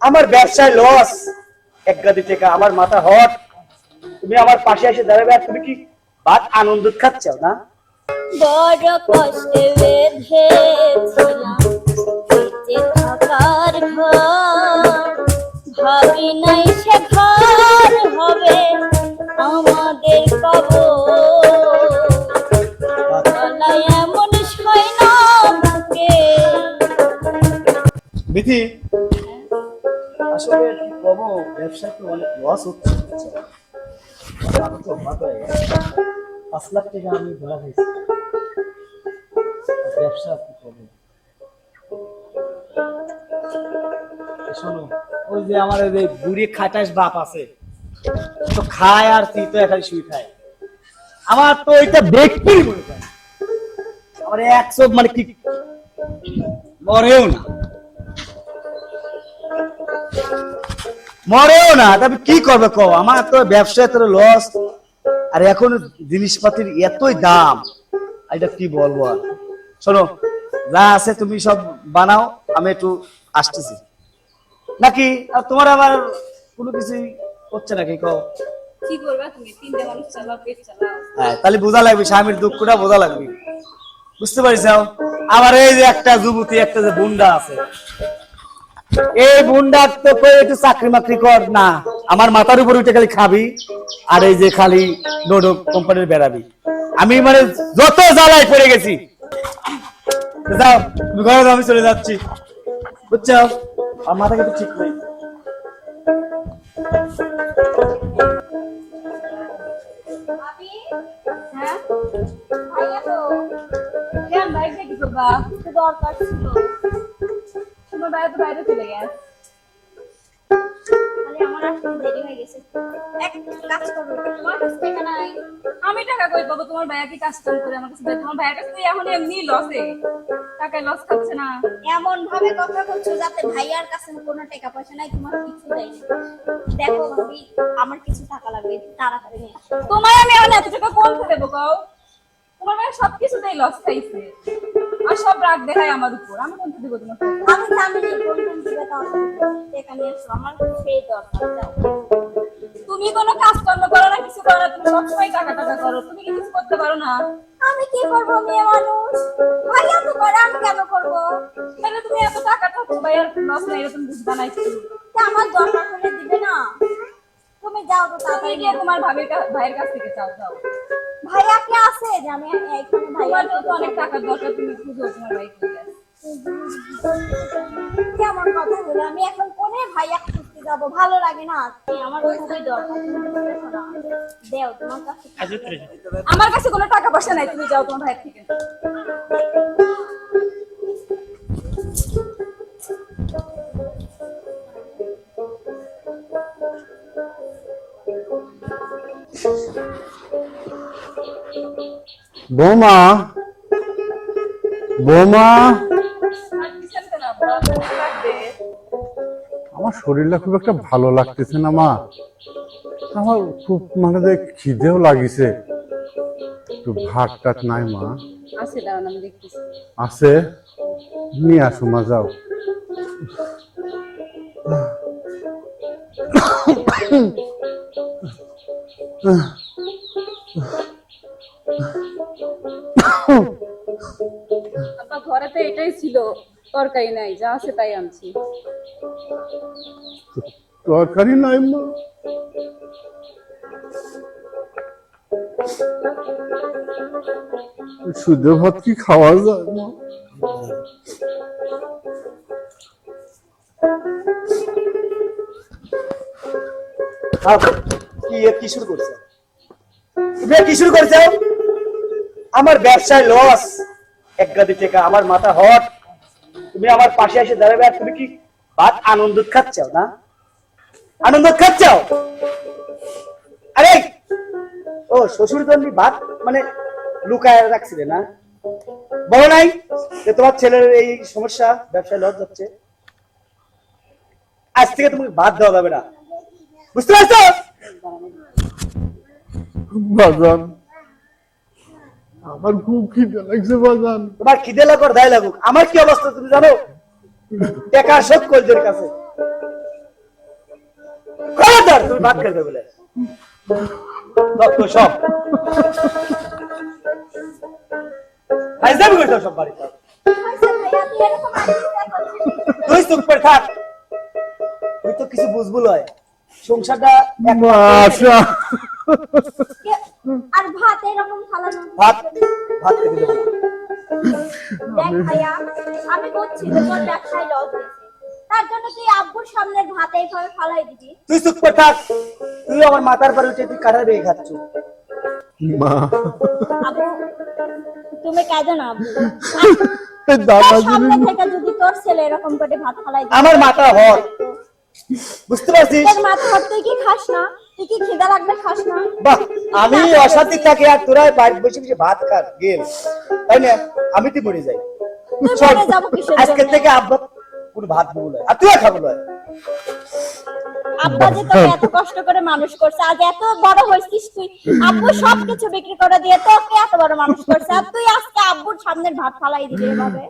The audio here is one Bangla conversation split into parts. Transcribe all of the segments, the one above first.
আমার ব্যবসায় লস এক গাদি টাকা আমার মাথা হট তুমি আমার পাশে এসে দাঁড়াবে আর তুমি কি বাদ আনন্দ খাচ্ছ, না? ভাবি নাই সে ঘর হবে আমাদের কবর। আসলে কি তো অনেক লস হচ্ছে। আমার তো মাথা হয়ে। পাঁচ লাখ টাকা আমি ধরা খাইছি। ব্যবসা কি করব? শোনো, ওই যে আমার ওই বুড়ি খাটাস বাপ আছে, তো খায় আর তুই তো এখানে শুয়ে খায়। আমার তো ওইটা দেখতেই মনে হয় আমার একশো মানে কি মরেও না। মরেও না তবে কি করবে কো আমার তো ব্যবসায় তো লস আর এখন জিনিসপাতির এতই দাম। এটা কি বলব আর? শোনো যা আছে তুমি সব বানাও আমি একটু আসতেছি। নাকি? আর তোমার আবার কোনো কিছুই হচ্ছে নাকি কও? কি করবা তুমি? তিনটে মানুষ চালাও পেট চালাও। হ্যাঁ তাহলে বোঝা লাগবে স্বামীর দুঃখটা বোঝা লাগবে। বুঝতে পারিস আমার এই যে একটা যুবতী একটা যে বুন্ডা আছে। এই বুন্ডা তো একটু চাকরি মাকরি কর না। আমার মাথার উপর উঠে খালি খাবি, আর এই যে খালি নোডো কোম্পানির বেড়াবি। আমি মানে যত জ্বালায় পড়ে গেছি। যাও, ঘরে আমি চলে যাচ্ছি। বুঝছ? আমার মাথা কিন্তু ঠিক নেই। হ্যাঁ? তো। কেন বাইক দেখি করবা একটু দরকার ছিল। বাইরে চলে গেছে। আমি টাকা কই পাবো? তোমার ভাইয়া কি কাজ কাম করে আমার কাছে? দেয়? তোমার ভাইয়ের কাছে এখন এমনি লসে টাকায় লস খাচ্ছে না। এমন ভাবে কথা বলছো যাতে ভাইয়ার কাছে কোনো টাকা পয়সা নাই তোমার কিছু দেয়নি দেখো ভাবি আমার কিছু টাকা লাগবে তাড়াতাড়ি নিয়ে তোমার আমি এখন এত টাকা কোন থেকে দেবো কও? তোমার ভাইয়া সব কিছুতেই লস খাইছে। আর সব রাগ দেখায় আমার উপর। আমি দেবো তোমার আমি জানি না কোন কোন দিকে টাকা নিয়ে এসো আমার সেই দরকার। তুমি কোনো কাজ কর্ম করো না কিছু করো না তুমি সবসময় টাকা টাকা করো। তুমি কি কিছু করতে পারো না? আমি কি করব মেয়ে মানুষ? ভাইয়া তো করে আমি কেন করব? তাহলে তুমি এত টাকা থাকো ভাইয়ার লস নাই এরকম বুঝবা না একটু আমার দরকার হলে দিবে না। তুমি যাও তো তুমি তাড়াতাড়ি গিয়ে তোমার ভাবির ভাইয়ের কাছ থেকে চাও যাও। ভাইয়া কি আছে যে আমি এখানে ভাইয়া তোমার অনেক টাকার দরকার তুমি খুঁজো তোমার ভাই কেমন কথা হলো আমি এখন কোনে ভাইয়া খুঁজতে যাব? ভালো লাগে না? আমার খুবই দরকার। দেও তোমার কাছে আমার কাছে কোনো টাকা পয়সা নাই তুমি যাও তোমার ভাইয়ের থেকে। বৌমা বৌমা। আমার শরীরটা খুব একটা ভালো লাগতেছে না মা। আমার খুব মানে যে খিদেও লাগিছে। একটু ভাত টাত নাই মা। আছে নিয়ে আসো মা যাও। ঘরে তো এটাই ছিল তরকারি নাই যা আছে তাই আনছি। তরকারি নাই মা। শুদ্ধ ভাত কি খাওয়া যায় মা? কি শুরু করছ? কি শুরু করছ? আমার ব্যবসায় লস এক গাদি টাকা আমার মাথা হট। তুমি আমার পাশে এসে দাঁড়াবে আর তুমি কি বাদ আনন্দ খাচ্ছ না? আনন্দ খাচ্ছ? আরে! ও, শ্বশুর জন্য ভাত মানে লুকায় রাখছিলে না? বলো নাই যে তোমার ছেলের এই সমস্যা, ব্যবসায় লস যাচ্ছে আজ থেকে তোমাকে বাদ দেওয়া যাবে না। বুঝতে পারছ? বাজান। আমার খুব খিদে লাগছে বাজান। তোমার খিদে লাগুক দায় লাগুক। আমার কি অবস্থা তুমি জানো? টাকা শোধ কলজের কাছে। খবরদার তুমি ভাত খেতে বলে। তত্ত্ব সব। হাইজাবি করতে সব বাড়িতে তুই এরকম আদিক্ষিতা করছিস তুই চুপ করে থাক। তুই তো কিছু বুঝব লয়। সংসারটা আর এরকম ভাত ভাত খেতে দেবো। না। দেখ ভাইয়া আমি বুঝছি তোর ব্যবসায় লস হয়েছে। তার জন্য তুই আব্বুর সামনে ভাত এইভাবে ফালাই দিবি। তুই চুপ করে থাক। তুই আমার মাথার পরে উঠে তুই কাটা রেখে খাচ্ছ। মা। আব্বু তুমি না আব্বু। দাদা সামনে থেকে যদি তোর ছেলে এরকম করে ভাত ফালাই আমার মাথা হট বুঝতে পারছিস? তোর মাথা ভাত তুই কি খাস না? কি খিদা লাগলে খাস না? বাহ আমি অশান্তি থাকি আর তোরা বসে বসে ভাত খাস গেল। তাই না? আমি তুই মরে যাই। তুই চল, মরে যাব কিসের আজকে থেকে আব্বা কোনো ভাত না। আর তুইও খাব না। আব্বা যে তোকে এত কষ্ট করে মানুষ করছে আজ এত বড় হয়েছিস তুই। আব্বু সবকিছু বিক্রি করে দিয়ে তোকে এত বড় মানুষ করছে আর তুই আজকে আব্বুর সামনের ভাত ফালাই দিবি এভাবে।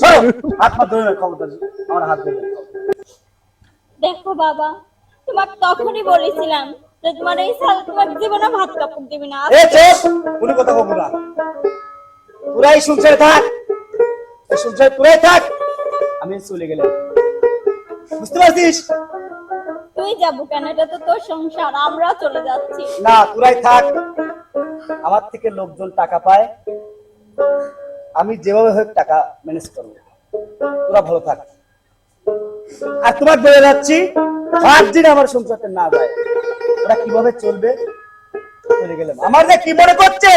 চলো হাত পা ধরে আমার হাত ধরে দেখো বাবা তোমাকে তখনই বলেছিলাম যে তোমার এই সাল তোমার জীবনে ভাত কাপড় দিবি না। এ চুপ কোনো কথা বলব না। এই সংসারে থাক। এই সংসারে তোরাই থাক। আমি চলে গেলাম। বুঝতে পারছিস? তুই যাব কেন? এটা তো তোর সংসার আমরা চলে যাচ্ছি। না তোরাই থাক। আমার থেকে লোকজন টাকা পায়। আমি যেভাবে হোক টাকা ম্যানেজ করব। তোরা ভালো থাক। আর তোমার বলে যাচ্ছি পাঁচ দিন আমার সংসারটা না যায়। ওরা কীভাবে চলবে? চলে গেলাম। আমার যে কি মনে করছে?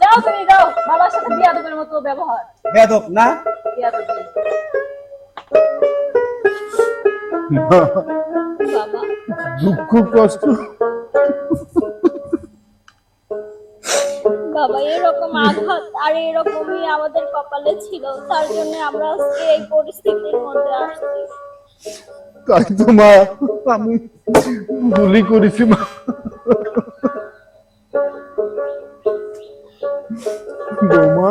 যাও তুমি যাও। বাবার সাথে বিয়াদবের মতো ব্যবহার। বেদক না? বিয়াদবি দুঃখ কষ্ট। বাবা, এরকম আঘাত আর এরকমই আমাদের কপালে ছিল, তার জন্য আমরা আজকে এই পরিস্থিতির মধ্যে আসছি। তাই তো মা, আমি গুলি করেছি মা। বৌমা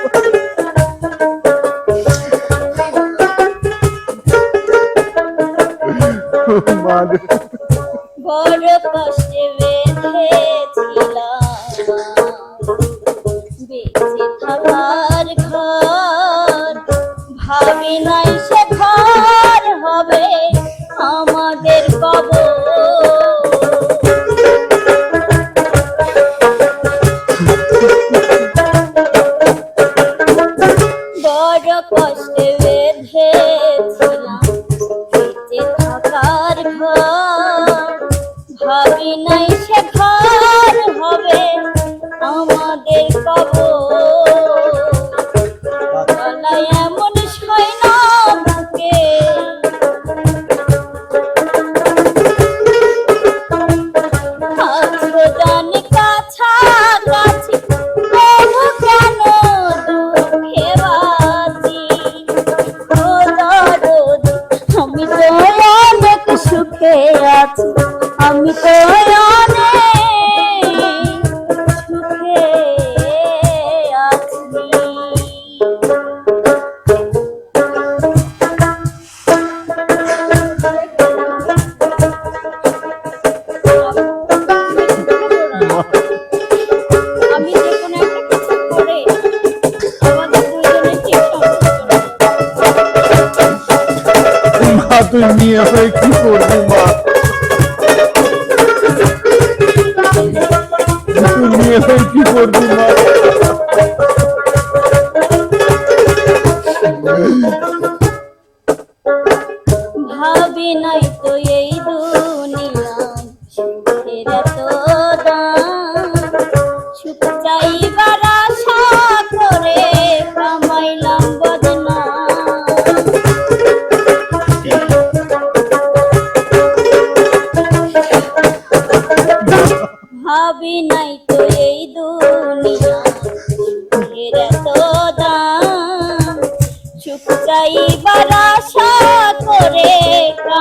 মা বড় কষ্টে ভাবি হবে আমাদের বড় কষ্টে বেঁধেছিলাম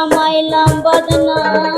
আমায় লাম্বা না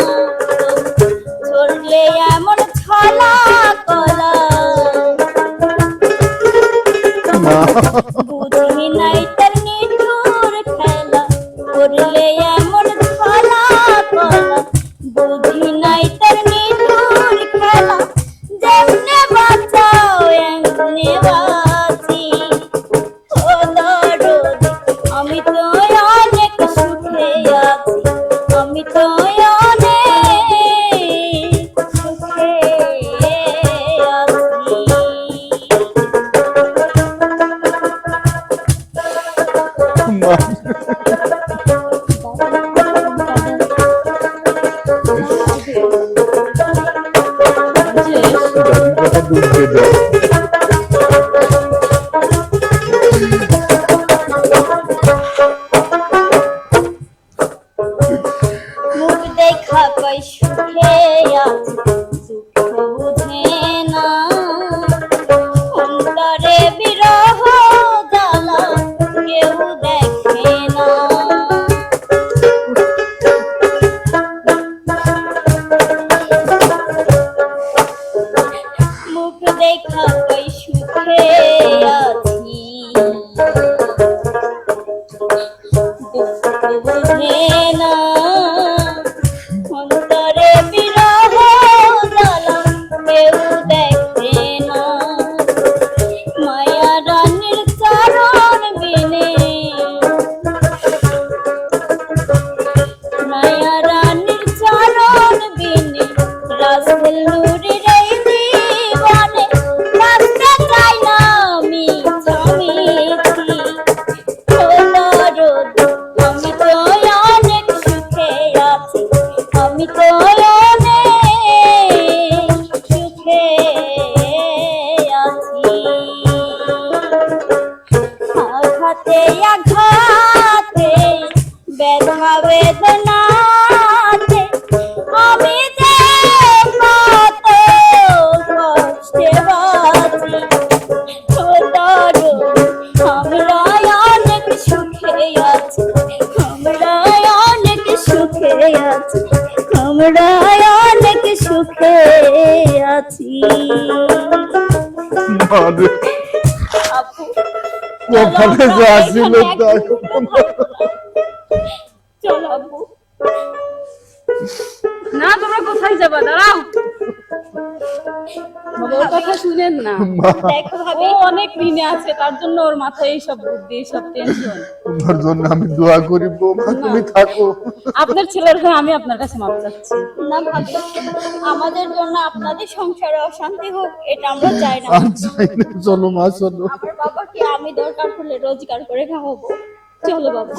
আমাদের। কপালে যা ছিল তা চল আব্বু না তোমরা কোথায় যাবা? দাঁড়াও। বাবার কথা শুনেন না। অনেক ঋণে আছে তার জন্য ওর মাথায় এইসব বুদ্ধি এইসব টেনশন তোমার জন্য আমি দোয়া করি বোমা তুমি থাকো। আপনার ছেলের হয়ে আমি আপনার কাছে মাপ চাচ্ছি। না ভাগ্য আমাদের জন্য আপনাদের সংসারে অশান্তি হোক এটা আমরা চাই না। আর চাই না চলো মা চলো। আমার বাবাকে আমি দরকার হলে রোজগার করে খাওয়াবো। চলো বাবা।